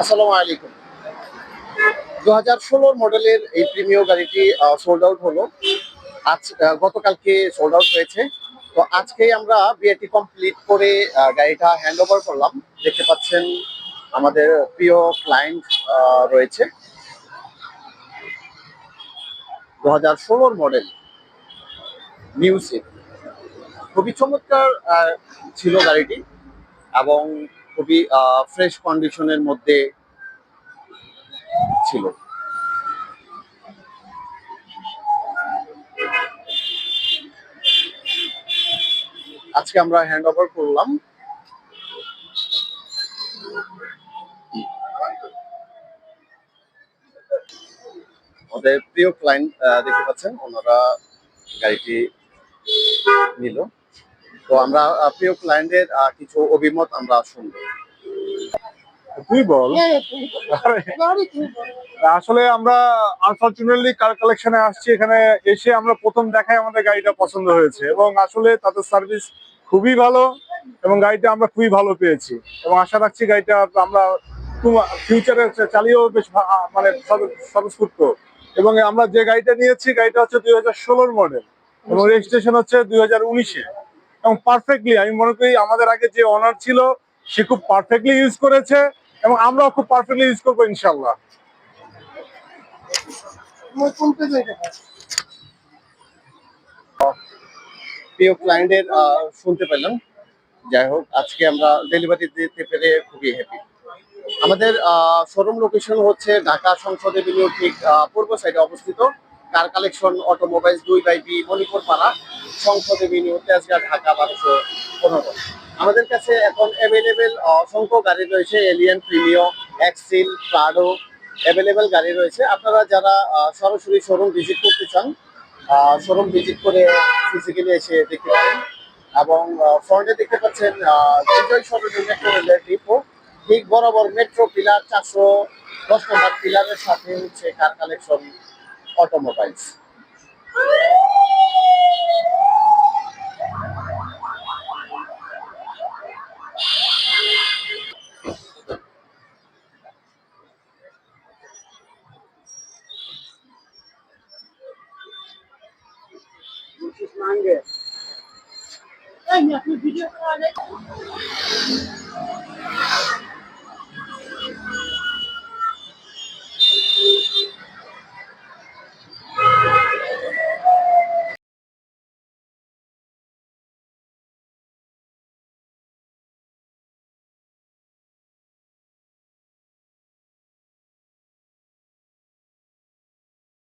আসসালামু আলাইকুম। দু হাজার ষোলোর মডেলের এই প্রিমিয় গাড়িটি সোল্ড আউট হলো। আজ গতকালকে সোল্ড আউট হয়েছে। তো আজকেই আমরা বিয়েটি কমপ্লিট করে গাড়িটা হ্যান্ড ওভার করলাম। দেখতে পাচ্ছেন আমাদের প্রিয় ক্লায়েন্ট রয়েছে। দু হাজার ষোলোর মডেল মিউজিক খুবই চমৎকার ছিল গাড়িটি। এবং খুবই ফ্রেশ কন্ডিশনের মধ্যে ছিল। আজকে আমরা হ্যান্ড ওভার করলাম। প্রিয় ক্লায়েন্ট দেখতে পাচ্ছেন, ওনারা গাড়িটি নিল। তো আমরা প্রিয় ক্লায়েন্টের কিছু অভিমত আমরা শুনব। তুই বল। আসলে আমরা আনফরচুনেটলি কার কালেকশনে আসছি। এখানে এসে আমরা প্রথম দেখায় আমাদের গাড়িটা পছন্দ হয়েছে এবং আসলে তাদের সার্ভিস খুবই ভালো এবং গাড়িটা আমরা খুবই ভালো পেয়েছি এবং আশা রাখছি গাড়িটা আমরা ফিউচারে চালিয়েও বেশ ভা- মানে স্বতঃ- স্বতঃস্ফূর্ত এবং আমরা যে গাড়িটা নিয়েছি গাড়িটা হচ্ছে দুই হাজার ষোলোর মডেল এবং রেজিস্ট্রেশন হচ্ছে দুই হাজার উনিশে। এবং পারফেক্টলি আমি মনে করি আমাদের আগে যে অনার ছিল, সে খুব পারফেক্টলি ইউজ করেছে এবং আমরাও খুব পারফেক্টলি ইউজ করব ইনশাল্লাহ প্রিয় ক্লায়েন্টের শুনতে পেলাম। যাই হোক, আজকে আমরা ডেলিভারি দিতে পেরে খুবই হ্যাপি আমাদের শোরুম লোকেশন হচ্ছে ঢাকা সংসদ এভিনিউ ঠিক পূর্ব সাইডে অবস্থিত। কার কালেকশন অটোমোবাইলস দুই বাই বি মণিপুর পাড়া। সংসদ এভিনিউ তেজগাঁ ঢাকা বারোশো পনেরো। আমাদের কাছে এখন অ্যাভেলেবেল অসংখ্য গাড়ি রয়েছে এলিয়ান প্রিমিও এক্সিল প্রাডো অ্যাভেলেবেল গাড়ি রয়েছে। আপনারা যারা সরাসরি শোরুম ভিজিট করতে চান শোরুম ভিজিট করে ফিজিক্যালি এসে দেখতে পারেন। এবং ফ্রন্টে দেখতে পাচ্ছেন বিজয় মেট্রো রেলের ডিপো ঠিক বরাবর মেট্রো পিলার চারশো দশ নম্বর পিলারের সাথে হচ্ছে car collection automobiles Hangi? Ben yapıp biliyorum.